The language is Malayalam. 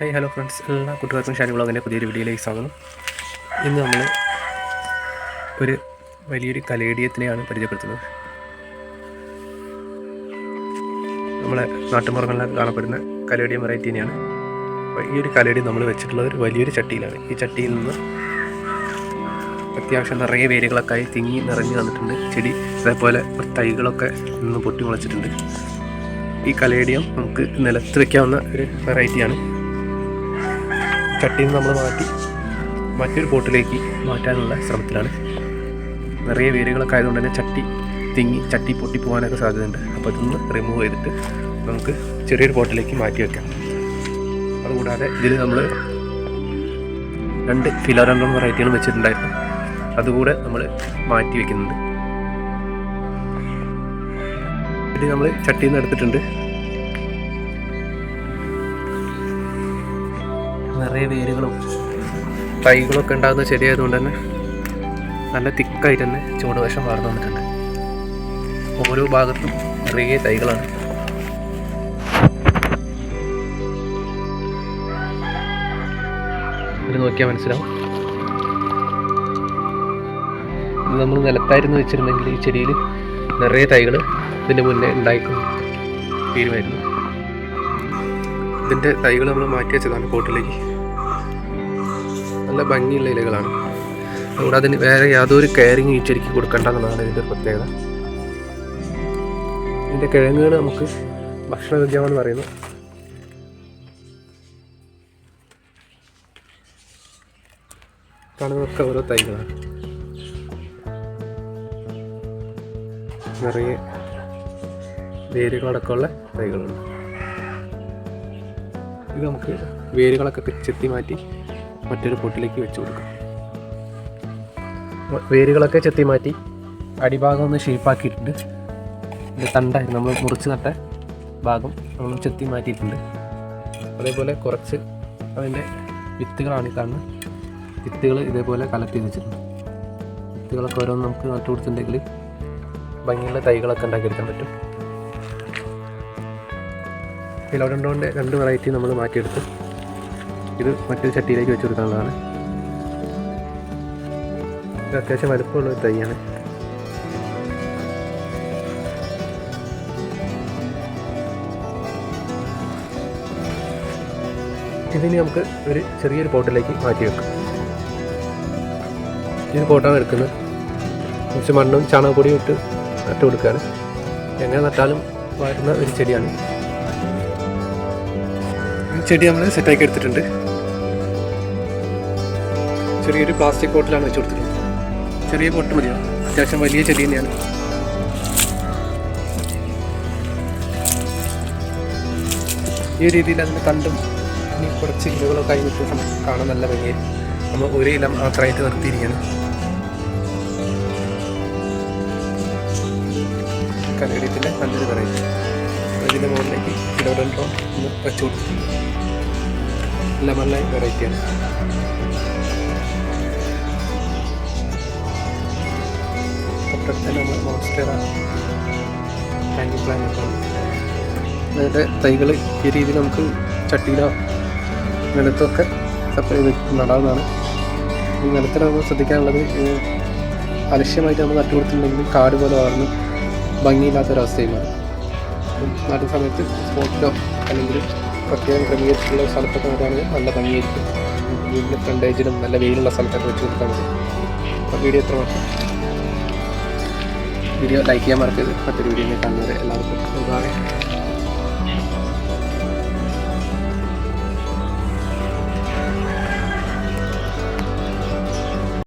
ഹായ് ഹലോ ഫ്രണ്ട്സ് എല്ലാ കൂട്ടുകാർക്കും ഷാനി വ്ളോഗിന്റെ പുതിയൊരു വീഡിയോയിലേക്ക് സ്വാഗതം. ഇന്ന് നമ്മൾ ഒരു വലിയൊരു കലേഡിയത്തിനെയാണ് പരിചയപ്പെടുത്തുന്നത്. നമ്മളെ നാട്ടുമ്പുറങ്ങളിലൊക്കെ കാണപ്പെടുന്ന കലേഡിയം വെറൈറ്റീനെയാണ് അപ്പോൾ ഈ ഒരു കലേഡിയം നമ്മൾ വെച്ചിട്ടുള്ള ഒരു വലിയൊരു ചട്ടിയിലാണ്. ഈ ചട്ടിയിൽ നിന്ന് അത്യാവശ്യം നിറയെ വേരുകളൊക്കെ ആയി തിങ്ങി നിറഞ്ഞു വന്നിട്ടുണ്ട്. ചെടി അതേപോലെ തൈകളൊക്കെ നിന്ന് പൊട്ടി മുളച്ചിട്ടുണ്ട്. ഈ കലേഡിയം നമുക്ക് നിലത്ത് വയ്ക്കാവുന്ന ഒരു വെറൈറ്റിയാണ് ചട്ടിയിൽ നമ്മൾ മാറ്റി മറ്റൊരു പോട്ടിലേക്ക് മാറ്റാനുള്ള ശ്രമത്തിലാണ്. നിറയെ വേരുകളൊക്കെ ആയതുകൊണ്ട് തന്നെ ചട്ടി തിങ്ങി ചട്ടി പൊട്ടി പോകാനൊക്കെ സാധ്യതയുണ്ട്. അപ്പോൾ ഇതൊന്ന് റിമൂവ് ചെയ്തിട്ട് നമുക്ക് ചെറിയൊരു പോട്ടിലേക്ക് മാറ്റി വയ്ക്കാം അതുകൂടാതെ ഇതിൽ നമ്മൾ രണ്ട് ഫിലോറൻഡ്രോൺ വെറൈറ്റികളും വെച്ചിട്ടുണ്ടായിരുന്നു. അതുകൂടെ നമ്മൾ മാറ്റി വെക്കുന്നുണ്ട്. ഇത് നമ്മൾ ചട്ടിയിൽ നിന്ന് എടുത്തിട്ടുണ്ട്. നിറയെ വേരുകളും തൈകളൊക്കെ ഉണ്ടാകുന്ന ചെടിയായതുകൊണ്ട് തന്നെ നല്ല തിക്കായിട്ട് തന്നെ ചൂടുവശം വളർന്നു വന്നിട്ടുണ്ട്. ഓരോ ഭാഗത്തും നിറയെ തൈകളാണ്. ഇത് നോക്കിയാൽ മനസ്സിലാവും. നമ്മൾ നിലത്തായിരുന്നു വെച്ചിരുന്നെങ്കിൽ ഈ ചെടിയിൽ നിറയെ തൈകൾ ഇതിന്റെ മുന്നേ ഉണ്ടായിക്കൊണ്ട് തീരുമായിരുന്നു. ഇതിന്റെ തൈകൾ നമ്മൾ മാറ്റി വെച്ചതാണ് പോട്ടിലേക്ക് നല്ല ഭംഗിയുള്ള ഇലകളാണ്. അതുകൊണ്ട് അതിന് വേറെ യാതൊരു കെയറിങ് ഈ ചെടിക്ക് കൊടുക്കേണ്ട എന്നുള്ളതാണ് ഇതിന്റെ ഒരു പ്രത്യേകത. ഇതിന്റെ കിഴങ്ങുകൾ നമുക്ക് ഭക്ഷണയോഗ്യമാണെന്ന് പറയുന്നു. കാണുന്നതൊക്കെ ഓരോ തൈകളാണ്. നിറയെ വേരുകളടക്കമുള്ള തൈകളുണ്ട്. ഇത് നമുക്ക് വേരുകളൊക്കെ ചെത്തി മാറ്റി മറ്റൊരു പൊട്ടിലേക്ക് വെച്ച് കൊടുക്കാം. വേരുകളൊക്കെ ചെത്തി മാറ്റി അടിഭാഗം ഒന്ന് ഷേപ്പാക്കിയിട്ടുണ്ട്. തണ്ട നമ്മൾ മുറിച്ച് നട്ട ഭാഗം നമ്മൾ ചെത്തി മാറ്റിയിട്ടുണ്ട്. അതേപോലെ കുറച്ച് അതിന്റെ വിത്തുകളാണ് കാണുന്നത്. വിത്തുകൾ ഇതേപോലെ കളക്ട് ചെയ്ത് വെച്ചിട്ടുണ്ട്. വിത്തുകളൊക്കെ ഓരോന്ന് നമുക്ക് നട്ടു കൊടുത്തിട്ടുണ്ടെങ്കിൽ ഭംഗിയുള്ള തൈകളൊക്കെ ഉണ്ടാക്കിയെടുക്കാൻ പറ്റും. ഫിലോഡൻഡോന്റെ രണ്ട് വെറൈറ്റി നമ്മൾ മാറ്റിയെടുത്തു. ഇത് മറ്റൊരു ചട്ടിയിലേക്ക് വെച്ച് കൊടുക്കാനുള്ളതാണ് ഇത് അത്യാവശ്യം വലുപ്പമുള്ള ഒരു തൈയാണ്. ഇതിന് നമുക്ക് ഒരു ചെറിയൊരു പോട്ടിലേക്ക് മാറ്റി വെക്കാം. ഈ പോട്ടാണ് എടുക്കുന്നത്. കുറച്ച് മണ്ണും ചാണകപ്പൊടിയും ഇട്ട് നട്ട് കൊടുക്കാറ് എങ്ങനെ നട്ടാലും വരുന്ന ഒരു ചെടിയാണ്. ഈ ചെടി നമ്മൾ സെറ്റാക്കി എടുത്തിട്ടുണ്ട്. ചെറിയൊരു പ്ലാസ്റ്റിക് ബോട്ടിലാണ് വെച്ച് കൊടുത്തിട്ടുള്ളത് ചെറിയ ബോട്ട് മതിയാണ് അത്യാവശ്യം വലിയ ചെടി തന്നെയാണ്. ഈ രീതിയിൽ അതിന് കണ്ടും ഇനി കുറച്ച് ഇലകളൊക്കെ ആയി നിൽക്കുന്ന സമയത്ത് കാണാൻ നല്ല ഭംഗിയായിരിക്കും നമ്മൾ ഒരു ഇലം മാത്രമായിട്ട് നിർത്തിയിരിക്കുകയാണ്. കലയിടത്തിന്റെ നല്ലൊരു വെറൈറ്റി. ഇതിന്റെ മുകളിലേക്ക് ഇടവരണ്ടോ ഒന്ന് വെച്ചു കൊടുത്തിട്ടുണ്ട് ലെമൺ വെറൈറ്റിയാണ്. അതിന്റെ തൈകൾ ഈ രീതിയിൽ നമുക്ക് ചട്ടിയിലോ നിലത്തൊക്കെ സെപ്പറേറ്റ് നടാവുന്നതാണ്. ഈ നിലത്തിൽ നമ്മൾ ശ്രദ്ധിക്കാനുള്ളത് അലക്ഷ്യമായിട്ട് നമ്മൾ നട്ടു കൊടുത്തിട്ടുണ്ടെങ്കിൽ കാട് പോലെ വളർന്ന് ഭംഗിയില്ലാത്തൊരവസ്ഥയും മാറും നടുന്ന സമയത്ത് സ്പോട്ടിലോ അല്ലെങ്കിൽ പ്രത്യേകം ക്രമീകരിച്ചിട്ടുള്ള സ്ഥലത്തൊക്കെ നോക്കുകയാണെങ്കിൽ നല്ല ഭംഗിയായിരിക്കും. വീടിന്റെ ഫ്രണ്ടേജിലും നല്ല വെയിലുള്ള സ്ഥലത്തൊക്കെ വെച്ച് കൊടുക്കാൻ പറ്റും അപ്പോൾ വീഡിയോ എത്ര മാത്രം. വീഡിയോ ലൈക്ക് ചെയ്യാൻ മറക്കരുത്. മറ്റൊരു വീഡിയോയിൽ കാണുന്നത് എല്ലാവർക്കും ബൈ